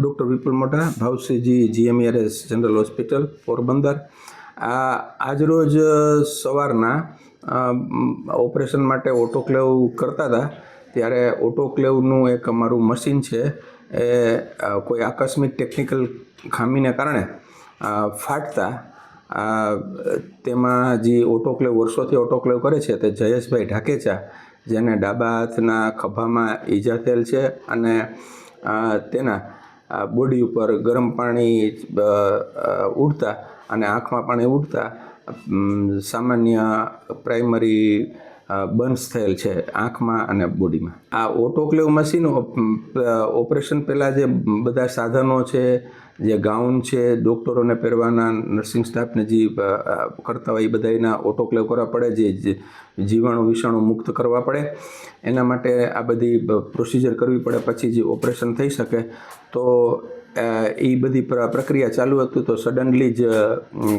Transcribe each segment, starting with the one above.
Doctor Vipul Modha Bhavsinhji GMRS general hospital, Porbandar. આ આજરોજ સવારના ઓપરેશન માટે ઓટોક્લેવ કરતા હતા. ત્યારે ઓટોક્લેવનું એક અમારું મશીન છે. એ કોઈ આકસ્મિક ટેકનિકલ ખામીને કારણે ફાટતા. તેમાં જે ઓટોક્લેવ વર્ષોથી ઓટોક્લેવ કરે છે તે જયેશભાઈ ઢાકેચા, જેને ડાબા હાથના ખભામાં ઈજા થયેલ છે અને તેના બોડી ઉપર ગરમ પાણી ઉડતા અને આંખમાં પાણી ઉડતા સામાન્ય પ્રાઇમરી બર્ન્સ થયેલ છે આંખમાં અને બોડીમાં. આ ઓટોક્લેવ મશીન ઓપ- ઓપરેશન પહેલાં જે બધા સાધનો છે, જે ગાઉન છે ડૉક્ટરોને પહેરવાના નર્સિંગ સ્ટાફને જે કરતા હોય એ બધા એના ઓટોક્લેવ કરવા પડે, જે જીવાણુ વિષાણુ મુક્ત કરવા પડે. એના માટે આ બધી પ્રોસિજર કરવી પડે, પછી જે ઓપરેશન થઈ શકે, તો એ બધી પ્ર- પ્રક્રિયા ચાલુ હતું તો સડનલી જ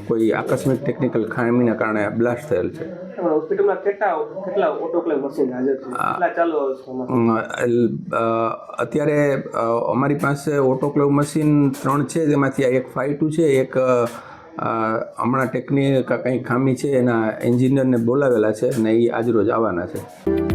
કોઈ આકસ્મિક ટેકનિકલ ખામીના કારણે બ્લાસ્ટ થયેલ છે. અત્યારે અમારી પાસે ઓટોક્લેવ મશીન ત્રણ છે જેમાંથી આ એક ફાઇવ ટુ છે એક હમણાં ટેકનિક કંઈ ખામી છે એના એન્જિનિયરને બોલાવેલા છે અને એ આજરોજ આવવાના છે.